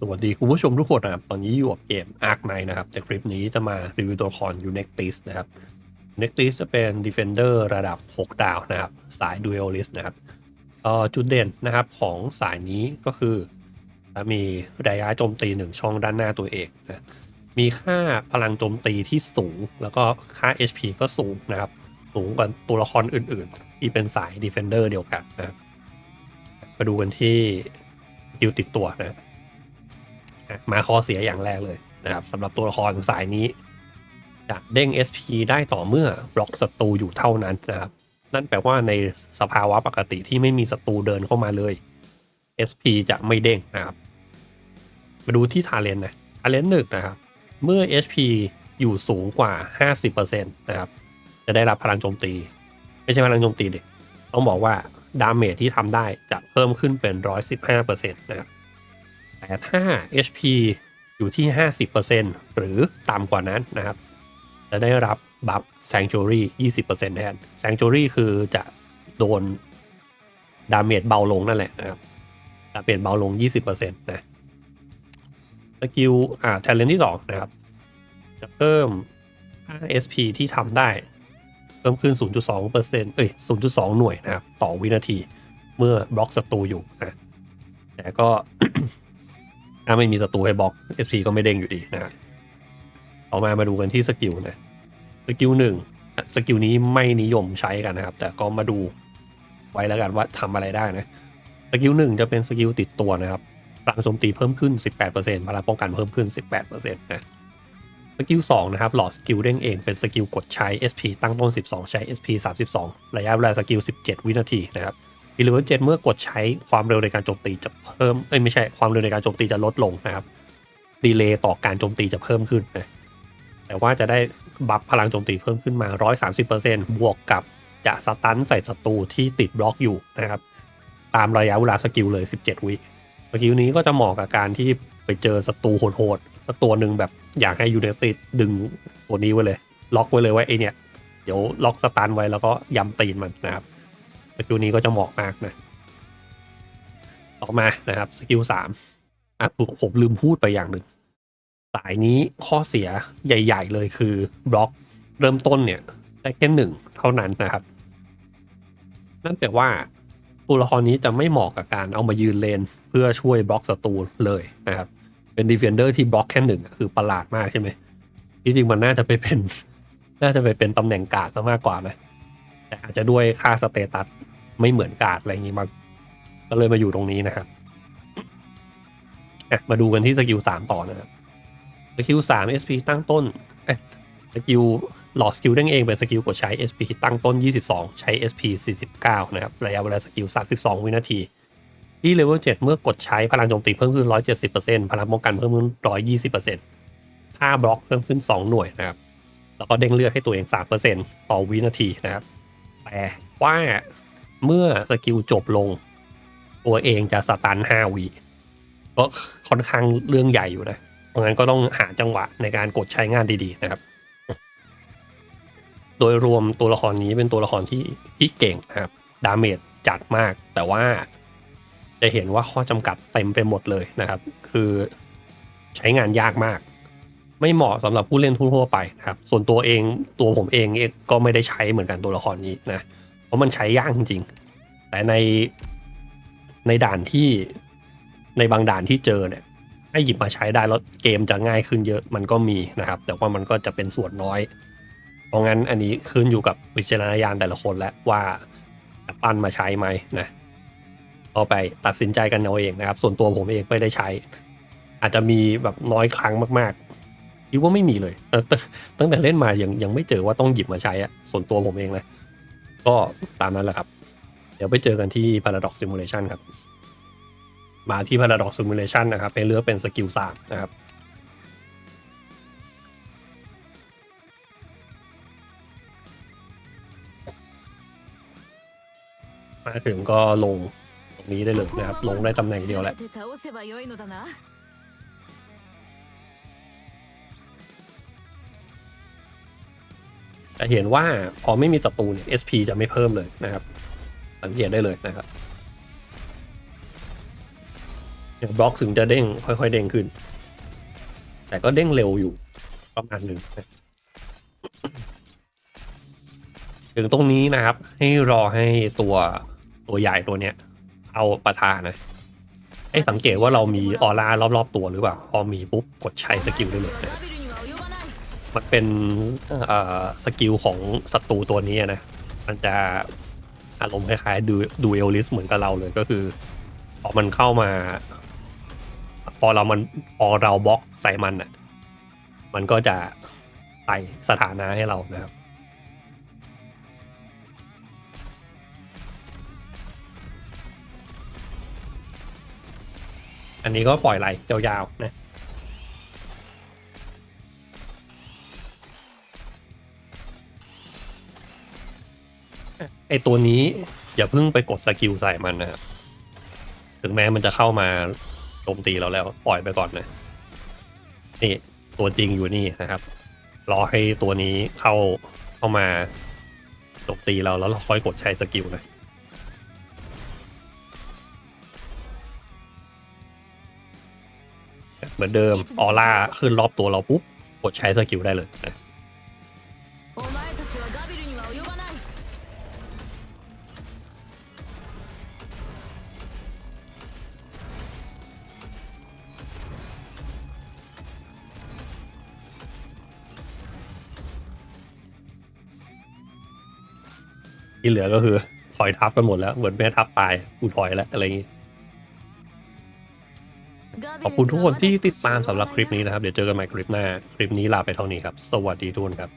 สวัสดีคุณผู้ชมทุกคนนะครับ ตอนนี้อยู่กับเกม Ark Knight นะครับ แต่คลิปนี้จะมารีวิวตัวละคร u n e c t i s นะครับ u n e c t i s จะเป็น Defender ระดับ 6 ดาวนะครับ สาย Duelist นะครับจุดเด่นนะครับของสายนี้ก็คือมีระยะโจมตี 1 ช่องด้านหน้าตัวเองนะมีค่าพลังโจมตีที่สูง แล้วก็ค่า HP ก็สูงนะครับ สูงกว่าตัวละครอื่น ๆ ที่เป็นสาย Defender เดียวกันนะครับมาดูกันที่สกิลติดตัวนะ มาข้อเสียอย่างแรกเลยนะครับสำหรับตัวละครสายนี้จะเด้ง SP ได้ต่อเมื่อบล็อกศัตรูอยู่เท่านั้นนะครับนั่นแปลว่าในสภาวะปกติที่ไม่มีศัตรูเดินเข้ามาเลย SP จะไม่เด้งนะครับมาดูที่ทาเลนนะทาเลนหนึ่งนะครับ เมื่อ HP อยู่สูงกว่า 50%นะครับ จะได้รับพลังโจมตี ไม่ใช่พลังโจมตีดิต้องบอกว่าดาเมจที่ทำได้จะเพิ่มขึ้นเป็น 115%นะครับ แต่ถ้า HP อยู่ที่ 50%หรือต่ำกว่านั้นนะครับ จะได้รับบัฟ Sanctuary 20%แทน Sanctuary คือจะโดนดาเมจเบาลงนั่นแหละนะครับดาเมจเบาลง 20%นะสกิลอ่า talent ที่ 2 นะครับ จะเพิ่มค่า SP ที่ทำได้ เพิ่มขึ้น 0.2%เอ้ย 0.2 หน่วยนะครับ ต่อวินาทีเมื่อบล็อกศัตรูอยู่นะแต่ก็ ถ้าไม่มีศัตรูให้บล็อก SP ก็ไม่เด้งอยู่ดีนะครับต่อมามาดูกันที่สกิลนะสกิลหนึ่งสกิลนี้ไม่นิยมใช้กันนะครับ แต่ก็มาดูไว้แล้วกันว่าทำอะไรได้นะสกิลหนึ่งจะเป็นสกิลติดตัวนะครับพลังโจมตีเพิ่มขึ้น 18%พลังป้องกันเพิ่มขึ้น 18%นะสกิล2นะครับหลอดสกิลเด้งเองเป็นสกิลกดใช้ SP ตั้งต้น 12 ใช้ SP 32 ระยะเวลาสกิล 17 วินาทีนะครับ อีเลเวล7เมื่อกดใช้ความเร็วในการโจมตีจะเพิ่มเอ้ยไม่ใช่ความเร็วในการโจมตีจะลดลงนะครับดีเลย์ต่อการโจมตีจะเพิ่มขึ้นนะแต่ว่าจะได้บัฟพลังโจมตีเพิ่มขึ้นมา 130%บวกกับจะสตันใส่ศัตรูที่ติดบล็อกอยู่นะครับ ตามระยะเวลาสกิลเลย 17 วิสกิลนี้ก็จะเหมาะกับการที่ไปเจอศัตรูโหดๆสักตัวหนึ่งแบบอยากให้ยูเนติดดึงตัวนี้ไว้เลย ล็อกไว้เลยว่าไอเนี่ยเดี๋ยวล็อกสตันไว้แล้วก็ยำตีนมันนะครับ สกิลนี้ก็จะเหมาะมากนะ ต่อมานะครับสกิลสามอะผมลืมพูดไปอย่างหนึ่ง สายนี้ข้อเสียใหญ่ ๆ เลยคือบล็อกเริ่มต้นเนี่ยได้แค่หนึ่งเท่านั้นนะครับ นั่นแปลว่าตัวละครนี้จะไม่เหมาะกับการเอามายืนเลน เพื่อช่วยบล็อกศัตรูเลยนะครับ เป็นดีเฟนเดอร์ที่บล็อกแค่หนึ่งคือประหลาดมากใช่ไหมที่จริงมันน่าจะไปเป็น น่าจะไปเป็นตำแหน่งกาดซะมากกว่านะ แต่อาจจะด้วยค่าสเตตัสไม่เหมือนกาดอะไรอย่างงี้มาก็เลยมาอยู่ตรงนี้นะครับมาดูกันที่สกิลสามต่อนะครับสกิลสาม SP ตั้งต้นสกิลหลอดสกิลเด้งเองเป็นสกิลกดใช้ SP ตั้งต้น 22 ใช้ SP 49 นะครับระยะเวลาสกิล 32 วินาที ที่เลเวล7เมื่อกดใช้พลังโจมตีเพิ่มขึ้น 170%พลังป้องกันเพิ่มขึ้น 120%ค่าบล็อกเพิ่มขึ้น 2 หน่วยนะครับ แล้วก็เด้งเลือดให้ตัวเอง 3%ต่อวินาทีนะครับ แต่ว่าเมื่อสกิลจบลง ตัวเองจะสตัน5วิก็ค่อนข้างเรื่องใหญ่อยู่นะ เพราะงั้นก็ต้องหาจังหวะในการกดใช้งานดีๆนะครับ โดยรวมตัวละครนี้เป็นตัวละครที่ที่เก่งนะครับ ดาเมจจัดมาก แต่ว่าจะเห็นว่าข้อจำกัดเต็มไปหมดเลยนะครับ คือใช้งานยากมาก ไม่เหมาะสำหรับผู้เล่นทั่วไปนะครับ ส่วนตัวเองตัวผมเองเองก็ไม่ได้ใช้เหมือนกันตัวละครนี้นะ เพราะมันใช้ยากจริงๆ แต่ในในด่านที่ในบางด่านที่เจอเนี่ยให้หยิบมาใช้ได้แล้วเกมจะง่ายขึ้นเยอะมันก็มีนะครับ แต่ว่ามันก็จะเป็นส่วนน้อย เพราะงั้นอันนี้ขึ้นอยู่กับวิจารณญาณแต่ละคนแล้วว่าจะปั้นมาใช้ไหมนะก็ไปตัดสินใจกันเอาเองนะครับ ส่วนตัวผมเองไม่ได้ใช้ อาจจะมีแบบน้อยครั้งมาก คิดว่าไม่มีเลยตั้งตั้งแต่เล่นมายังยังไม่เจอว่าต้องหยิบมาใช้อะส่วนตัวผมเองนะก็ตามนั้นแหละครับ เดี๋ยวไปเจอกันที่ Paradox Simulation ครับ มาที่ Paradox Simulation นะครับเป็นเลือกเป็นสกิลสามนะครับมาถึงก็ลงตรงนี้ได้เลยนะครับ ลงได้ตำแหน่งเดียวแหละ จะเห็นว่าพอไม่มีศัตรูเนี่ย SP จะไม่เพิ่มเลยนะครับ สังเกตได้เลยนะครับอย่างบล็อกถึงจะเด้งค่อย ๆ เด้งขึ้น แต่ก็เด้งเร็วอยู่ประมาณหนึ่งนะถึงตรงนี้นะครับ ให้รอให้ตัวตัวใหญ่ตัวเนี้ย เอาประทานนะให้สังเกตว่าเรามีออร่ารอบ ๆ ตัวหรือเปล่า พอมีปุ๊บกดใช้สกิลได้เลยนะ มันเป็นสกิลของศัตรูตัวนี้นะ มันจะอารมณ์คล้ายๆดูดูเอลลิสเหมือนกับเราเลยก็คือพอมันเข้ามา พอเรามันพอเราบล็อกใส่มันอะ มันก็จะไต่สถานะให้เรานะครับอันนี้ก็ปล่อยไหลยาวๆนะ ไอตัวนี้อย่าเพิ่งไปกดสกิลใส่มันนะครับถึงแม้มันจะเข้ามาโจมตีเราแล้วปล่อยไปก่อนนะนี่ตัวจริงอยู่นี่นะครับ รอให้ตัวนี้เข้าเข้ามาโจมตีเราแล้วเราค่อยกดใช้สกิลนะเหมือนเดิมออร่าขึ้นรอบตัวเราปุ๊บกดใช้สกิลได้เลยนะ ที่เหลือก็คือถอยทับกันหมดแล้ว เหมือนแม่ทับตายกูถอยแล้วอะไรอย่างงี้ขอบคุณทุกคนที่ติดตามสำหรับคลิปนี้นะครับ เดี๋ยวเจอกันใหม่คลิปหน้า คลิปนี้ลาไปเท่านี้ครับ สวัสดีทุกคนครับ